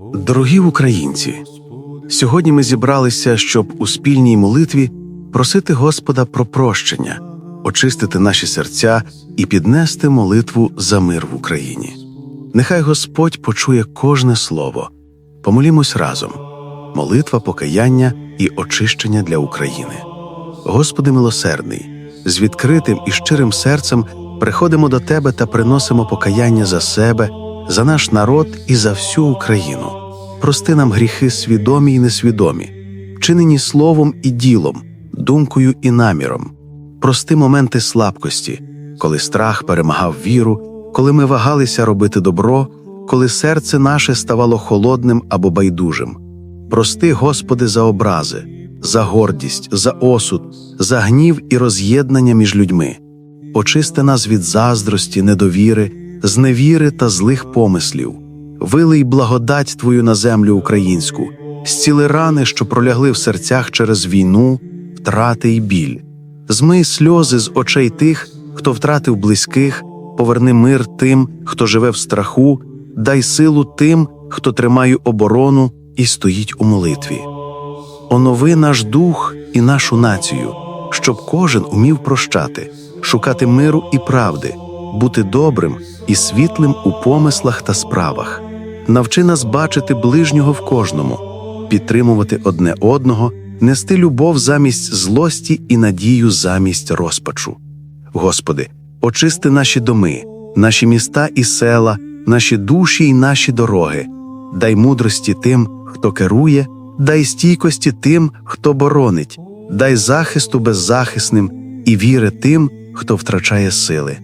Дорогі українці, сьогодні ми зібралися, щоб у спільній молитві просити Господа про прощення, очистити наші серця і піднести молитву за мир в Україні. Нехай Господь почує кожне слово. Помолімось разом. Молитва покаяння і очищення для України. Господи милосердний, з відкритим і щирим серцем приходимо до Тебе та приносимо покаяння за себе, за наш народ і за всю Україну. Прости нам гріхи свідомі і несвідомі, вчинені словом і ділом, думкою і наміром. Прости моменти слабкості, коли страх перемагав віру, коли ми вагалися робити добро, коли серце наше ставало холодним або байдужим. Прости, Господи, за образи, за гордість, за осуд, за гнів і роз'єднання між людьми. Очисти нас від заздрості, недовіри, зневіри та злих помислів. Вилий благодать Твою на землю українську, зціли рани, що пролягли в серцях через війну, втрати й біль. Змий сльози з очей тих, хто втратив близьких, поверни мир тим, хто живе в страху, дай силу тим, хто тримає оборону і стоїть у молитві. Онови наш дух і нашу націю, щоб кожен умів прощати, шукати миру і правди, бути добрим і світлим у помислах та справах. Навчи нас бачити ближнього в кожному, підтримувати одне одного, нести любов замість злості і надію замість розпачу. Господи, очисти наші доми, наші міста і села, наші душі й наші дороги, дай мудрості тим, хто керує, дай стійкості тим, хто боронить, дай захисту беззахисним і віри тим, хто втрачає сили.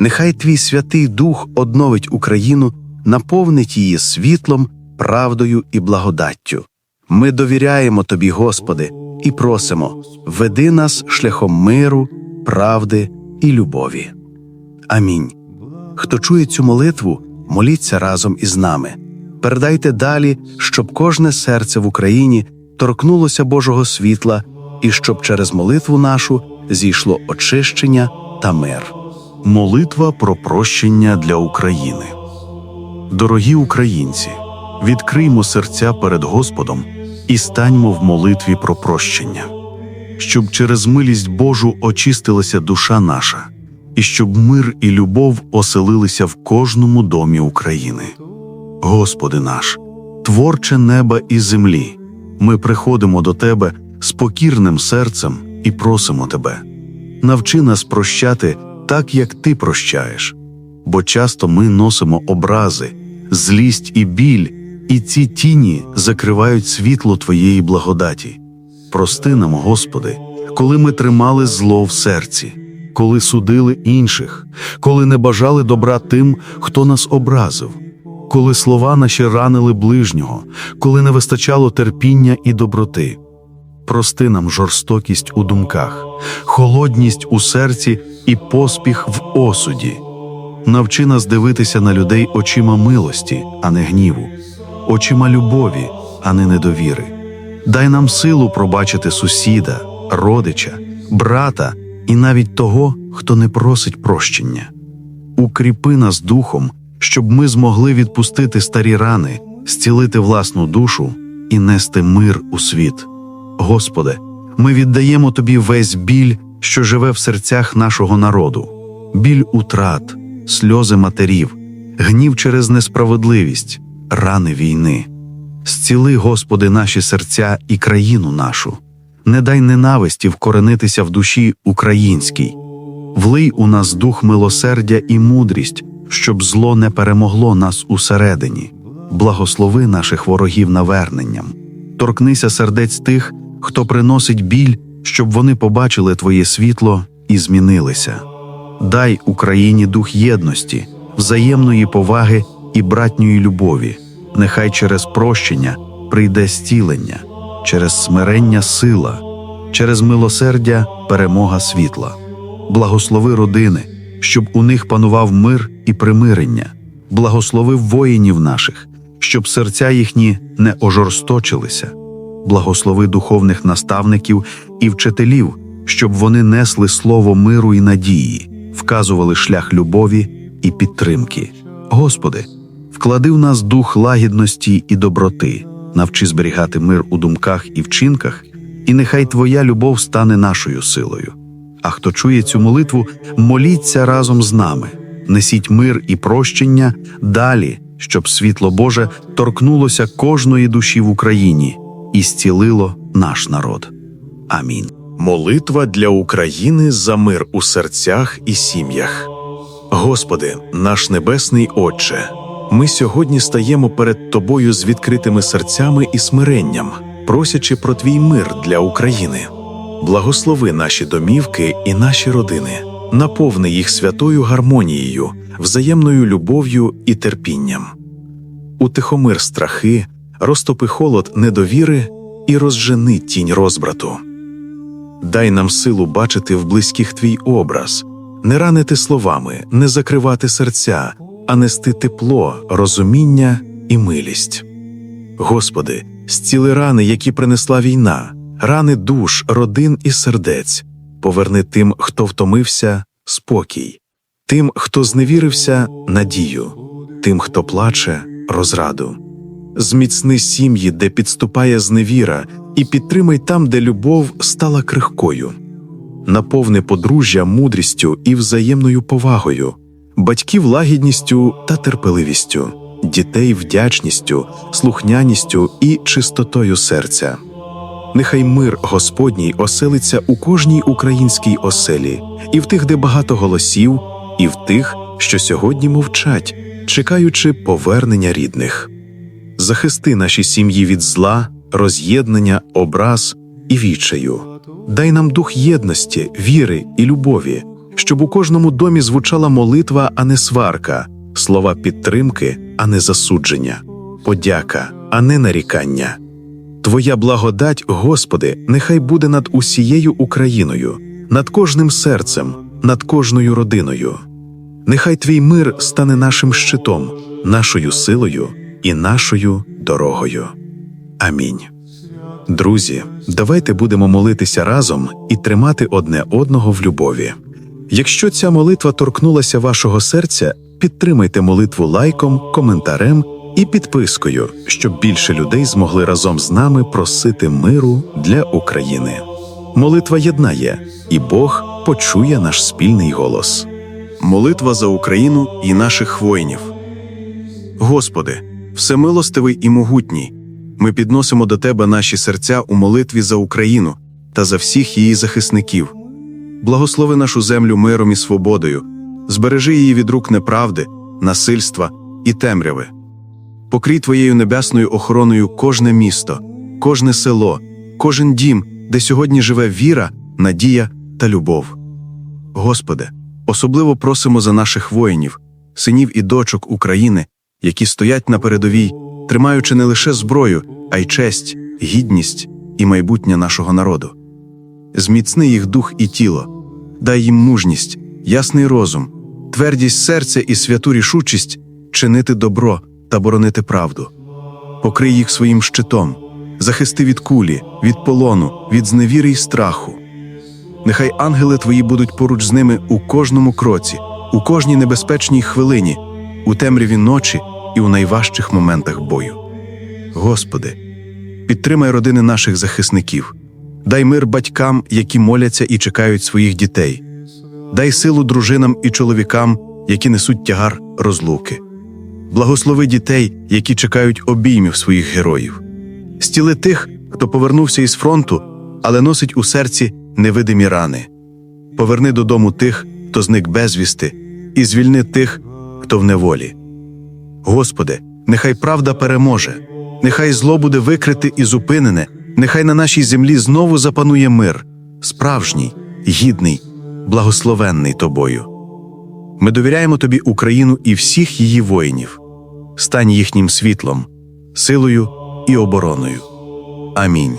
Нехай Твій Святий Дух одновить Україну, наповнить її світлом, правдою і благодаттю. Ми довіряємо Тобі, Господи, і просимо, веди нас шляхом миру, правди і любові. Амінь. Хто чує цю молитву, моліться разом із нами. Передайте далі, щоб кожне серце в Україні торкнулося Божого світла і щоб через молитву нашу зійшло очищення та мир. Молитва про прощення для України. Дорогі українці, відкриймо серця перед Господом і станьмо в молитві про прощення, щоб через милість Божу очистилася душа наша, і щоб мир і любов оселилися в кожному домі України. Господи наш, творче неба і землі, ми приходимо до Тебе з покірним серцем і просимо Тебе. Навчи нас прощати так, як Ти прощаєш, бо часто ми носимо образи, злість і біль, і ці тіні закривають світло Твоєї благодаті. Прости нам, Господи, коли ми тримали зло в серці, коли судили інших, коли не бажали добра тим, хто нас образив, коли слова наші ранили ближнього, коли не вистачало терпіння і доброти. Прости нам жорстокість у думках, холодність у серці і поспіх в осуді. Навчи нас дивитися на людей очима милості, а не гніву, очима любові, а не недовіри. Дай нам силу пробачити сусіда, родича, брата і навіть того, хто не просить прощення. Укріпи нас духом, щоб ми змогли відпустити старі рани, зцілити власну душу і нести мир у світ. Господи, ми віддаємо Тобі весь біль, що живе в серцях нашого народу, біль утрат, сльози матерів, гнів через несправедливість, рани війни. Зціли, Господи, наші серця і країну нашу, не дай ненависті вкоренитися в душі українській, влий у нас дух милосердя і мудрість, щоб зло не перемогло нас усередині, благослови наших ворогів наверненням, торкнися сердець тих, хто приносить біль, щоб вони побачили Твоє світло і змінилися. Дай Україні дух єдності, взаємної поваги і братньої любові. Нехай через прощення прийде зцілення, через смирення сила, через милосердя перемога світла. Благослови родини, щоб у них панував мир і примирення, благослови воїнів наших, щоб серця їхні не ожорсточилися, благослови духовних наставників і вчителів, щоб вони несли слово миру і надії, вказували шлях любові і підтримки. Господи, Вклади в нас дух лагідності і доброти, навчи зберігати мир у думках і вчинках, і нехай Твоя любов стане нашою силою. А хто чує цю молитву, моліться разом з нами, несіть мир і прощення далі, щоб світло Боже торкнулося кожної душі в Україні і зцілило наш народ. Амінь. Молитва для України за мир у серцях і сім'ях. Господи, наш небесний Отче, ми сьогодні стаємо перед Тобою з відкритими серцями і смиренням, просячи про Твій мир для України. Благослови наші домівки і наші родини, наповни їх святою гармонією, взаємною любов'ю і терпінням. Утихомир страхи, розтопи холод недовіри і розжени тінь розбрату. Дай нам силу бачити в близьких твій образ, не ранити словами, не закривати серця, а нести тепло, розуміння і милість. Господи, зціли рани, які принесла війна, рани душ, родин і сердець, поверни тим, хто втомився, спокій, тим, хто зневірився, надію, тим, хто плаче, розраду. Зміцни сім'ї, де підступає зневіра, і підтримай там, де любов стала крихкою. Наповни подружжя мудрістю і взаємною повагою, батьків лагідністю та терпеливістю, дітей вдячністю, слухняністю і чистотою серця. Нехай мир Господній оселиться у кожній українській оселі, і в тих, де багато голосів, і в тих, що сьогодні мовчать, чекаючи повернення рідних. Захисти наші сім'ї від зла, роз'єднання, образ і відчаю. Дай нам дух єдності, віри і любові, щоб у кожному домі звучала молитва, а не сварка, слова підтримки, а не засудження, подяка, а не нарікання. Твоя благодать, Господи, нехай буде над усією Україною, над кожним серцем, над кожною родиною. Нехай твій мир стане нашим щитом, нашою силою і нашою дорогою. Амінь. Друзі, давайте будемо молитися разом і тримати одне одного в любові. Якщо ця молитва торкнулася вашого серця, підтримайте молитву лайком, коментарем і підпискою, щоб більше людей змогли разом з нами просити миру для України. Молитва єднає, і Бог почує наш спільний голос. Молитва за Україну і наших воїнів. Господи, всемилостивий і могутній, ми підносимо до Тебе наші серця у молитві за Україну та за всіх її захисників. Благослови нашу землю миром і свободою, збережи її від рук неправди, насильства і темряви. Покрій Твоєю небесною охороною кожне місто, кожне село, кожен дім, де сьогодні живе віра, надія та любов. Господи, особливо просимо за наших воїнів, синів і дочок України, які стоять на передовій, тримаючи не лише зброю, а й честь, гідність і майбутнє нашого народу. Зміцни їх дух і тіло, дай їм мужність, ясний розум, твердість серця і святу рішучість чинити добро та боронити правду. Покрий їх своїм щитом, захисти від кулі, від полону, від зневіри й страху. Нехай ангели твої будуть поруч з ними у кожному кроці, у кожній небезпечній хвилині, у темряві ночі і у найважчих моментах бою. Господи, підтримай родини наших захисників, дай мир батькам, які моляться і чекають своїх дітей, дай силу дружинам і чоловікам, які несуть тягар розлуки. Благослови дітей, які чекають обіймів своїх героїв, стіли тих, хто повернувся із фронту, але носить у серці невидимі рани. Поверни додому тих, хто зник безвісти, і звільни тих, хто в неволі. Господи, нехай правда переможе, нехай зло буде викрите і зупинене, нехай на нашій землі знову запанує мир, справжній, гідний, благословенний Тобою. Ми довіряємо Тобі Україну і всіх її воїнів. Стань їхнім світлом, силою і обороною. Амінь.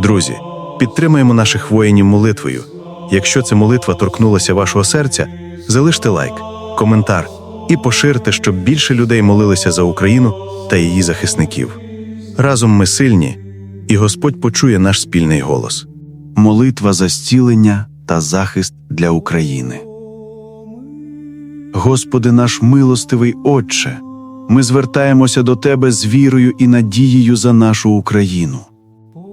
Друзі, підтримаємо наших воїнів молитвою. Якщо ця молитва торкнулася вашого серця, залиште лайк, коментар і поширте, щоб більше людей молилися за Україну та її захисників. Разом ми сильні, і Господь почує наш спільний голос. Молитва за зцілення та захист для України. Господи наш милостивий Отче, ми звертаємося до Тебе з вірою і надією за нашу Україну.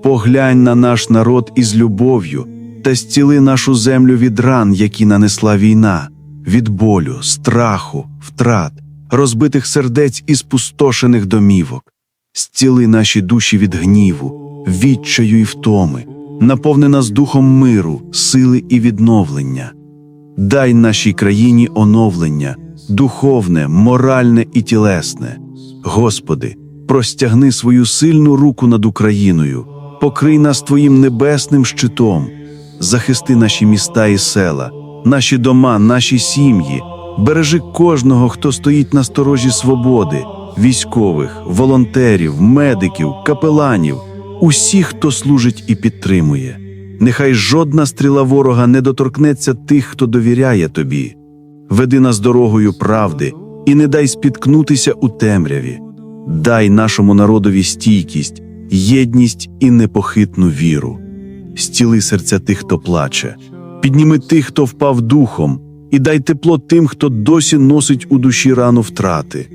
Поглянь на наш народ із любов'ю та зціли нашу землю від ран, які нанесла війна, від болю, страху, втрат, розбитих сердець і спустошених домівок. Зціли наші душі від гніву, відчаю і втоми, наповни нас духом миру, сили і відновлення. Дай нашій країні оновлення, духовне, моральне і тілесне. Господи, простягни свою сильну руку над Україною, покрий нас Твоїм небесним щитом, захисти наші міста і села, наші дома, наші сім'ї, бережи кожного, хто стоїть на сторожі свободи, військових, волонтерів, медиків, капеланів, усіх, хто служить і підтримує. Нехай жодна стріла ворога не доторкнеться тих, хто довіряє тобі. Веди нас дорогою правди і не дай спіткнутися у темряві. Дай нашому народові стійкість, єдність і непохитну віру. Стіли серця тих, хто плаче, підніми тих, хто впав духом, і дай тепло тим, хто досі носить у душі рану втрати.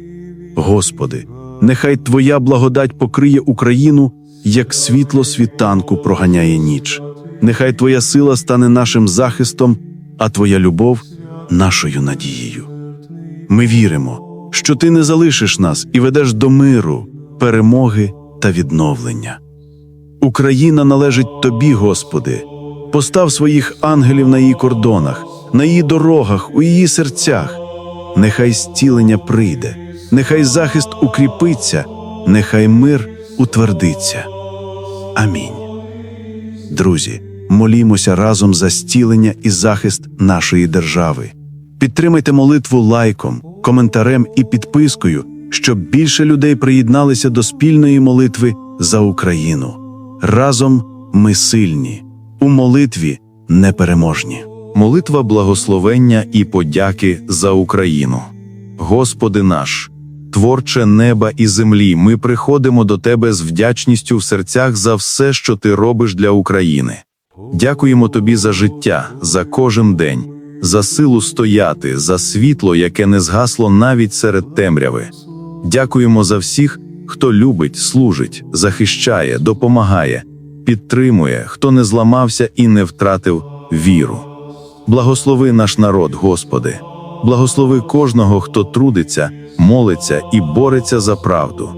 Господи, нехай Твоя благодать покриє Україну, як світло світанку проганяє ніч. Нехай Твоя сила стане нашим захистом, а Твоя любов нашою надією. Ми віримо, що Ти не залишиш нас і ведеш до миру, перемоги та відновлення. Україна належить Тобі, Господи. Постав своїх ангелів на її кордонах, на її дорогах, у її серцях. Нехай зцілення прийде, нехай захист укріпиться, нехай мир утвердиться. Амінь. Друзі, молімося разом за зцілення і захист нашої держави. Підтримайте молитву лайком, коментарем і підпискою, щоб більше людей приєдналися до спільної молитви за Україну. Разом ми сильні, у молитві непереможні. Молитва благословення і подяки за Україну. Господи наш, творче неба і землі, ми приходимо до Тебе з вдячністю в серцях за все, що Ти робиш для України. Дякуємо Тобі за життя, за кожен день, за силу стояти, за світло, яке не згасло навіть серед темряви. Дякуємо за всіх, хто любить, служить, захищає, допомагає, підтримує, хто не зламався і не втратив віру. Благослови наш народ, Господи, благослови кожного, хто трудиться, молиться і бореться за правду.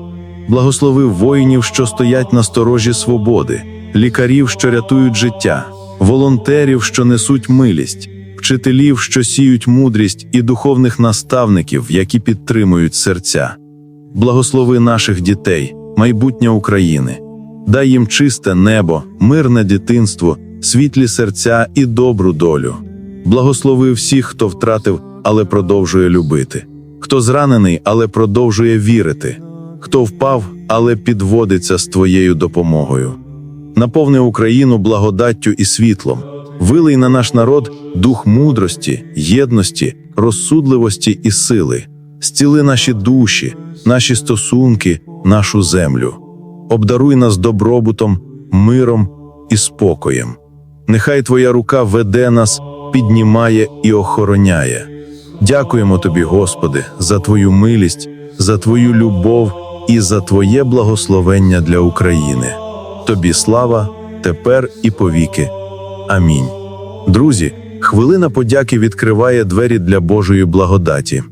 Благослови воїнів, що стоять на сторожі свободи, лікарів, що рятують життя, волонтерів, що несуть милість, вчителів, що сіють мудрість, і духовних наставників, які підтримують серця. Благослови наших дітей, майбутнє України, дай їм чисте небо, мирне дитинство, світлі серця і добру долю. Благослови всіх, хто втратив, але продовжує любити, хто зранений, але продовжує вірити, хто впав, але підводиться з твоєю допомогою. Наповни Україну благодаттю і світлом, вилий на наш народ дух мудрості, єдності, розсудливості і сили, зціли наші душі, наші стосунки, нашу землю. Обдаруй нас добробутом, миром і спокоєм. Нехай Твоя рука веде нас, піднімає і охороняє. Дякуємо Тобі, Господи, за Твою милість, за Твою любов і за Твоє благословення для України. Тобі слава тепер і повіки. Амінь. Друзі, хвилина подяки відкриває двері для Божої благодаті.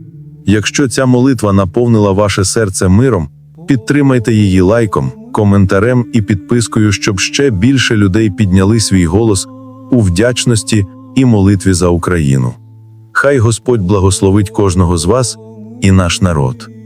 Якщо ця молитва наповнила ваше серце миром, підтримайте її лайком, коментарем і підпискою, щоб ще більше людей підняли свій голос у вдячності і молитві за Україну. Хай Господь благословить кожного з вас і наш народ.